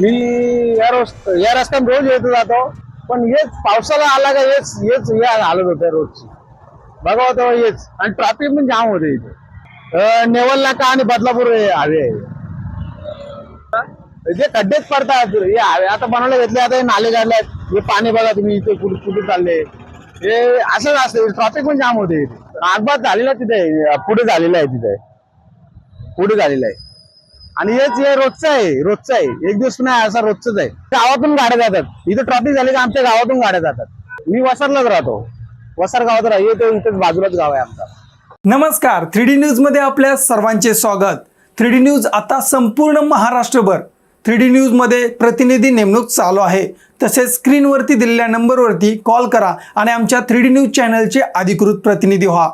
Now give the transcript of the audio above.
मी या रस्त या रस्त्याने रोज येत जातो पण हेच पावसाला आला का हेच हेच हे हालत होतं रोजची. बघा होतं हेच. आणि ट्रॅफिक पण जाम होते इथे. नेवल नाका आणि बदलापूर हे हवे जे खड्डेच पडतात. हे हवे. आता बनवले घेतले आता हे नाले काढले हे पाणी बघा तुम्ही इथे कुठे कुठे चालले. हे असंच असतं. ट्रॅफिक पण जाम होते इथे. अपघात झालेला तिथे पुढे झालेला आहे तिथे. पुढे झालेला आहे. आणि हेच हे रोजचं आहे रोजचं आहे. एक दिवस नाही असा रोजच आहे. गावातून गाड्या जातात. इथं ट्रॉफिक झाली का आमच्या गावातून गाड्या जातात. मी वसरलाच राहतो. वसर गावात राहतो इथे इथेच बाजूलाच गाव आहे आमचा. नमस्कार. थ्री डी न्यूजमध्ये आपल्या सर्वांचे स्वागत. थ्री डी न्यूज आता संपूर्ण महाराष्ट्रभर. थ्री डी न्यूजमध्ये प्रतिनिधी नेमणूक चालू आहे. तसेच स्क्रीनवरती दिलेल्या नंबरवरती कॉल करा आणि आमच्या थ्री डी न्यूज चॅनलचे अधिकृत प्रतिनिधी व्हा.